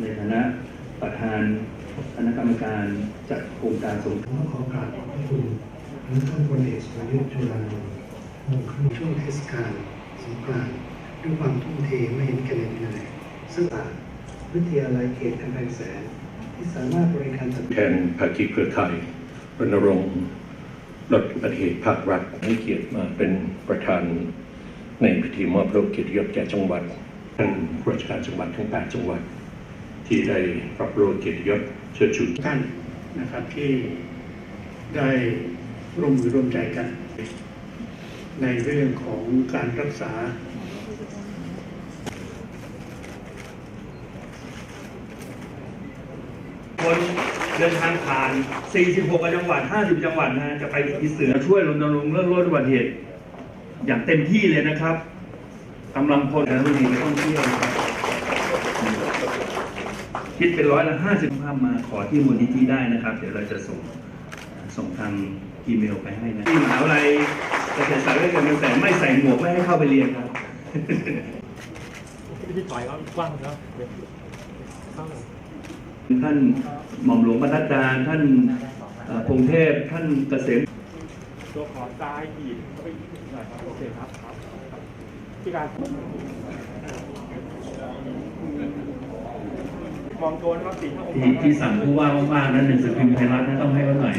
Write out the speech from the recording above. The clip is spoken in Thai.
ในฐานะประธานคณะกรรมการจัดโครงการสงผมขอกราบขอบพระคุณท่านพลเอกสรยุทธ์จุลานนท์วงช่วงเทศกาลสงกรานต์ด้วยความทุ่มเทไม่เห็นแก่เหน็ดเหนื่อยซึ่งอาจวิทยาลัยเขตกำแพงแสนที่สามารถบริการจัดแทนภาคีเครือข่ายรณรงค์ลดอุบัติเหตุภาครัฐให้เกียรติมาเป็นประธานในพิธีมอบโลกเกียรติยศแก่จังหวัดท่านราชการจังหวัดทั้ง 8 จังหวัด ที่ได้รับโลเกียรติยศเชิดชูท่านนะครับที่ได้ร่วมมือร่วมใจกัน ในเรื่องของการรักษาคนเดินทางผ่าน 46 จังหวัด 50 จังหวัดนะจะไปที่เสือช่วยรณรงค์เรื่องลดอุบัติเหตุ อย่างเต็มที่เลยนะครับกำลังพลและรุ่นนี้ท่องเที่ยว ครับคิดเป็นร้อยละ50ภาพมาขอที่มูลนิธิได้นะครับ เดี๋ยวเราจะส่งส่งทางอีเมลไปให้นะที่มหาวิทยาลัยเกษตรศาสตร์และการเกษตรไม่ใส่หมวกไม่ให้เข้าไปเรียนครับที่ถอยก็กว้างแล้วเข้าท่านหม่อมหลวงบรรทัดดาลท่านเอ่อพงเทพท่านเกษมตัวขอซ้ายขีดเข้าไปอีกหน่อยครับโอเคครับครับครับที่การ มองโทนะครับสีข้างที่ที่สั่งผู้ว่ามากๆนั้นหนึ่งสือพิมพ์ไทยรัฐนะต้องให้เขาหน่อย